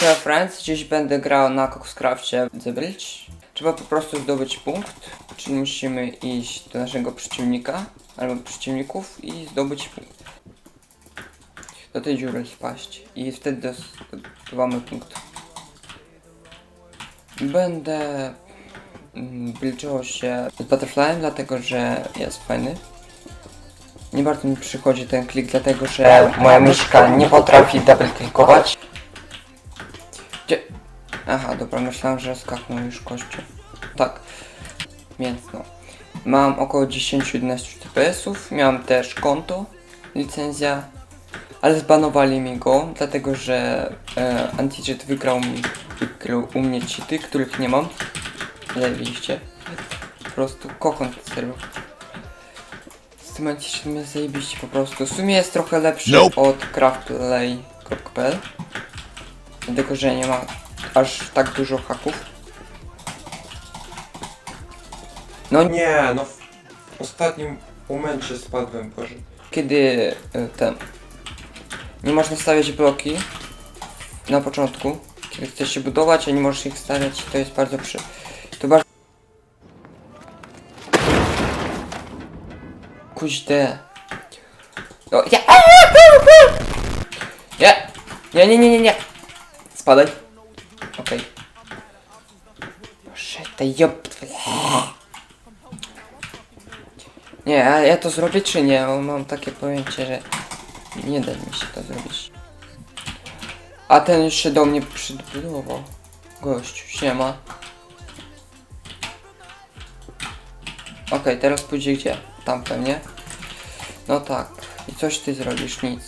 Hello Friends, dziś będę grał na Coxcrafcie The Bridge. Trzeba po prostu zdobyć punkt, czyli musimy iść do naszego przeciwnika, albo przeciwników i zdobyć punkt. Do tej dziury wpaść i wtedy zdobywamy punkt. Będę mm, liczyło się z Butterflyem, dlatego że jest fajny. Nie bardzo mi przychodzi ten klik, dlatego że moja myszka nie potrafi double klikować. Aha, dobra, myślałem, że skaknął już kościół. Tak. Więc no. Mam około 10-11 TPS-ów, miałem też konto, licenzja, ale zbanowali mi go, dlatego że e, Antijet wygrał mi, wygrał u mnie cheaty, których nie mam. Zajebiście. Po prostu kokon serio. Z tym Antijetem jest zajebiście po prostu. W sumie jest trochę lepszy Nope. od craftplay.pl Dlatego, że nie ma aż tak dużo haków. No nie. Nie, no w ostatnim momencie spadłem, Boże. Kiedy e, ten. Nie można stawiać bloki na początku. Kiedy chcesz się budować, a nie możesz ich stawiać, to jest bardzo przy. To bardzo. Kuźde. O, ja. Nie! Nie, nie, nie, nie, nie! Spadaj. Okej. Te job... Nie, a ja to zrobię czy nie? Mam takie pojęcie, że nie da mi się to zrobić. A ten jeszcze do mnie przybudował. Gościu, siema. Okej, teraz pójdzie gdzie? Tam pewnie. No tak. I coś ty zrobisz? Nic.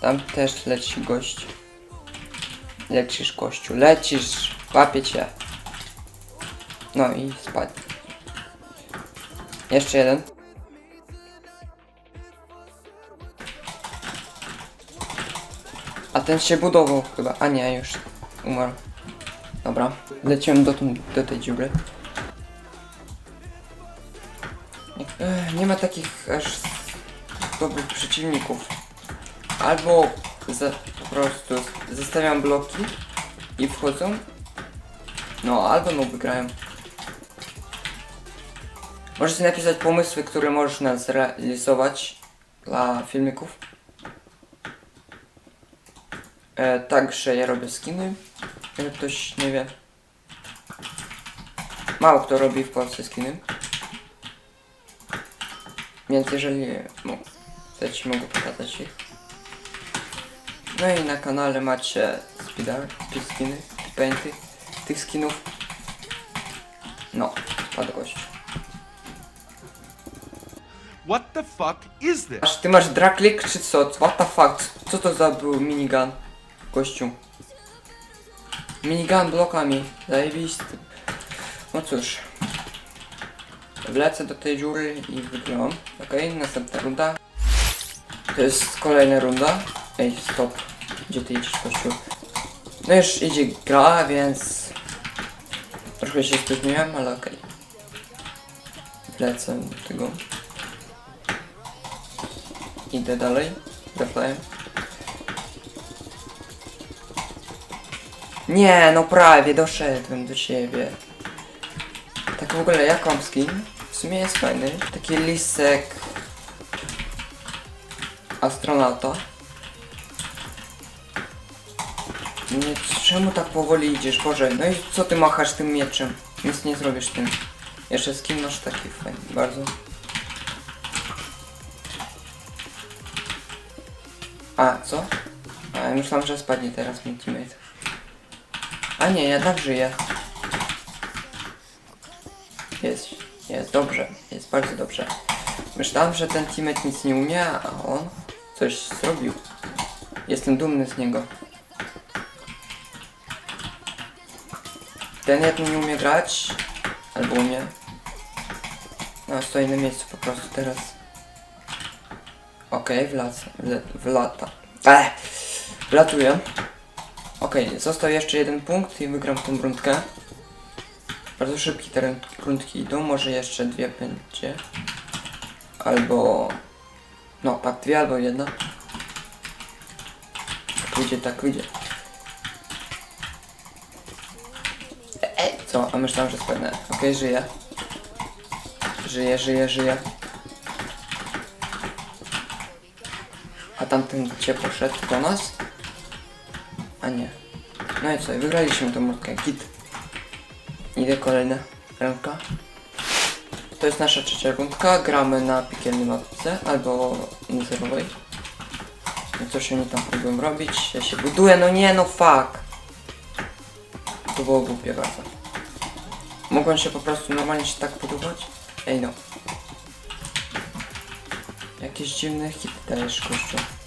Tam też leci gość. Lecisz gościu, lecisz. Łapię cię. No i spadł. Jeszcze jeden. A ten się budował chyba. A nie, już umarł. Dobra, leciałem do, tą- do tej dziury. Nie ma takich aż dobrych przeciwników. Albo za, po prostu zostawiam bloki i wchodzą. No, albo no wygrają. Możecie napisać pomysły, które można zrealizować dla filmików. E, także ja robię skiny, jak ktoś nie wie. Mało kto robi w Polsce skiny. Więc jeżeli no, chcecie, mogę pokazać ich. No i na kanale macie speedar, speed skiny, painty tych skinów. No, gość. What the fuck is this? Aż ty masz draklik czy co? What the fuck? Co to za był minigun? Gościu. Minigun blokami. Zajebisty. No cóż. Wlecę do tej dziury i wygrałam. Okej, następna runda. To jest kolejna runda. Ej, stop. Gdzie ty idziesz, gościu? No już idzie gra, więc... Trochę się spóźniłem, ale okej. Wlecę do tego. Idę dalej. Deflajem. Nie, no prawie doszedłem do ciebie. Tak w ogóle jak skin? W sumie jest fajny. Taki lisek astronauta. Nie, czemu tak powoli idziesz, Boże? No i co ty machasz tym mieczem? Nic nie zrobisz tym. Jeszcze skin masz taki fajny, bardzo. A, co? A, ja myślałem, że spadnie teraz mi teammate. A nie, jednak żyję. Jest, jest dobrze, jest bardzo dobrze. Myślałem, że ten teammate nic nie umie, a on coś zrobił. Jestem dumny z niego. Ten jeden nie umie grać, albo umie. No, stoi na miejscu po prostu teraz. Okej, wlaca, wle, wlata. Ale, ratuję. Okej, okay, został jeszcze jeden punkt i wygram tą rundkę. Bardzo szybki te rundki idą, może jeszcze dwie będzie. Albo... No, tak, dwie albo jedna. Pójdzie tak, wyjdzie. Tak Ej, e, e, co? A myślałem, że spadnę. Okej, okay, żyję. Żyję, żyję, żyję. Tamten gdzie poszedł? Do nas? A nie. No i co? Wygraliśmy tą mutkę. Git. Idę kolejna ręka. To jest nasza trzecia rundka. Gramy na piekielnej mapce albo zerowej. No coś oni tam próbują robić. Ja się buduję. No nie, no fuck. To było głupie bardzo. Mogłem się po prostu normalnie się tak budować? Ej no. Jakieś dziwne hity dajesz gościu.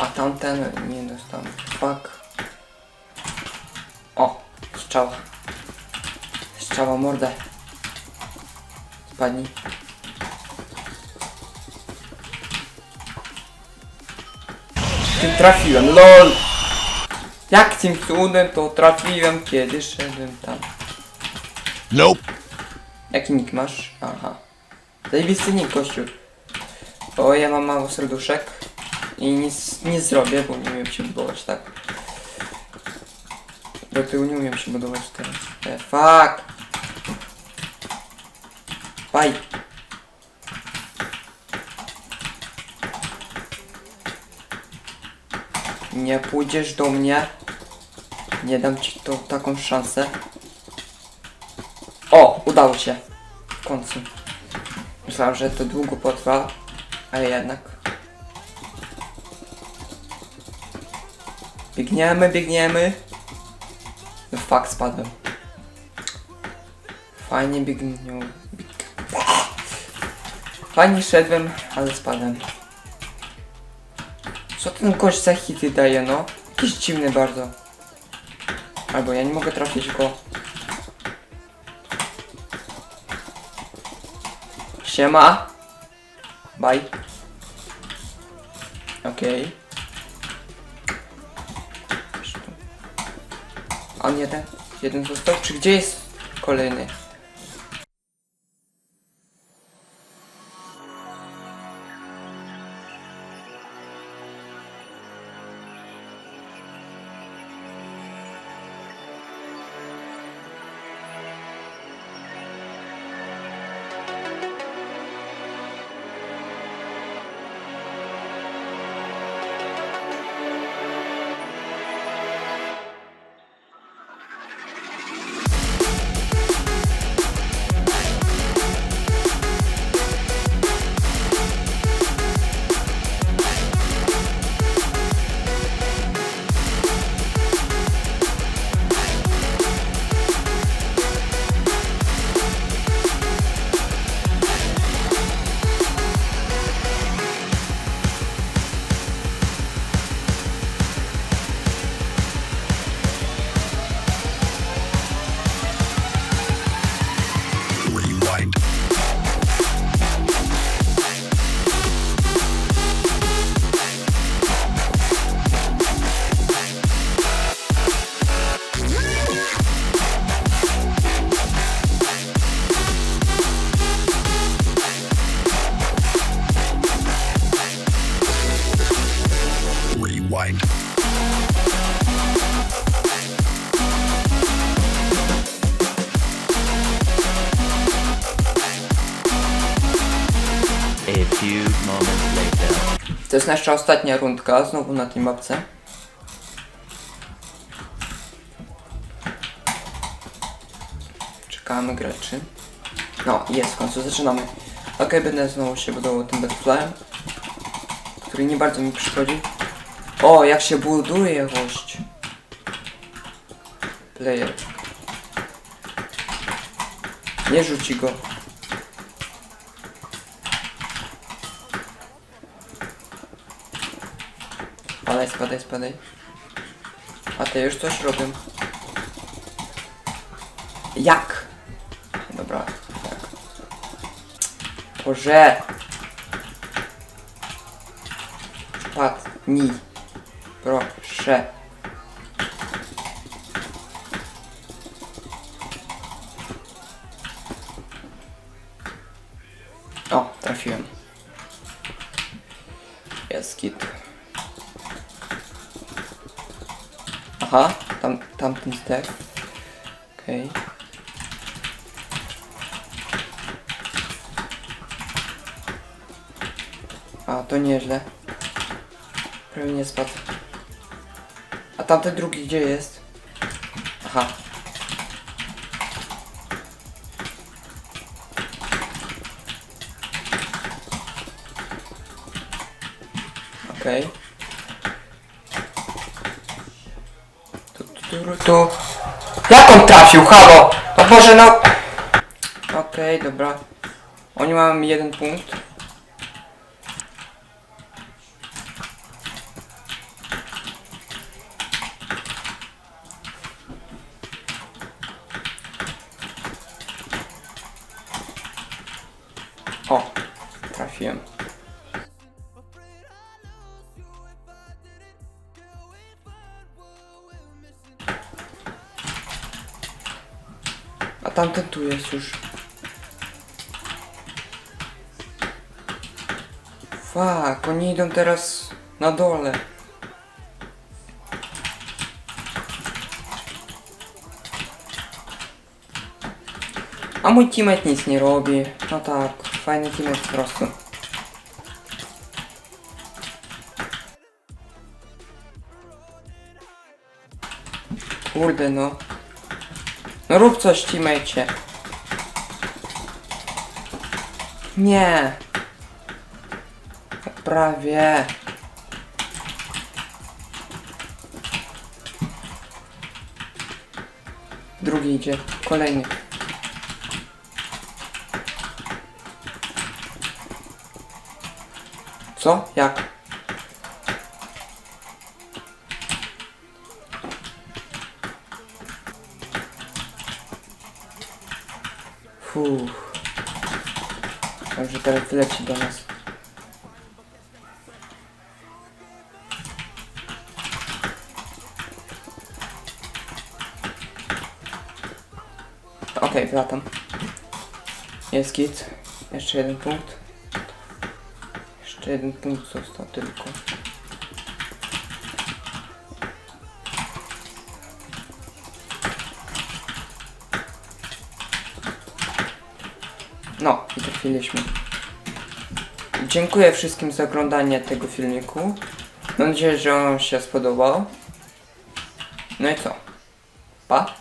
A tamten nie dostał. Fuck. O, strzała. Strzała mordę. Spadnij. Tym trafiłem, LOL! Jak tym cudem to trafiłem, kiedy szedłem tam? Nope. Jaki nick masz? Aha. Zajebisty nick, gościu. O, ja mam mało serduszek. I nic nie zrobię, bo nie umiem się budować, tak? Do tyłu nie umiem się budować teraz. E, fuck! Bye! Nie pójdziesz do mnie. Nie dam ci to taką szansę. O, udało się. W końcu. Myślałem, że to długo potrwa, ale jednak. Biegniemy, biegniemy. No fuck, spadłem. Fajnie biegnią. Bieg... Fajnie szedłem, ale spadłem. Co ten gość za hity daje, no? Jakiś dziwny bardzo. Albo ja nie mogę trafić go. Siema. Bye. Okej. Coś A on jeden? Jeden został? Czy gdzie jest kolejny? To jest nasza ostatnia rundka, znowu na tej mapce. Czekamy graczy. No, jest w końcu, zaczynamy. Ok, będę znowu się budował tym Battleflyem, który nie bardzo mi przychodzi. O, jak się buduje gość. Player. Nie rzuci go. Spadaj, spadaj, spadaj. A te już coś robią. Jak? Dobra, tak. Boże! Spadnij. Proszę. O, Aha, tam, tamten stek. Okej. A, to nieźle. Prawie nie spadł. A tamten drugi gdzie jest? Aha. Okej. Tu, tu, tu. Jak on trafił? Halo! No Boże, no... Okej, dobra. Oni mają jeden punkt. O, trafiłem. A tamten tu jest już. Fuck, oni idą teraz na dole. A mój teammate nic nie robi. No tak, fajny teammate po prostu. No. Rób coś teammate. Nie. Prawie. Drugi idzie. Kolejny. Co? Jak? Fuh. Także teraz wyleci do nas. Okej, wlatam. Jest git. Jeszcze jeden punkt. Jeszcze jeden punkt został tylko. No, i trafiliśmy. Dziękuję wszystkim za oglądanie tego filmiku. Mam nadzieję, że on się spodobał. No i co? Pa!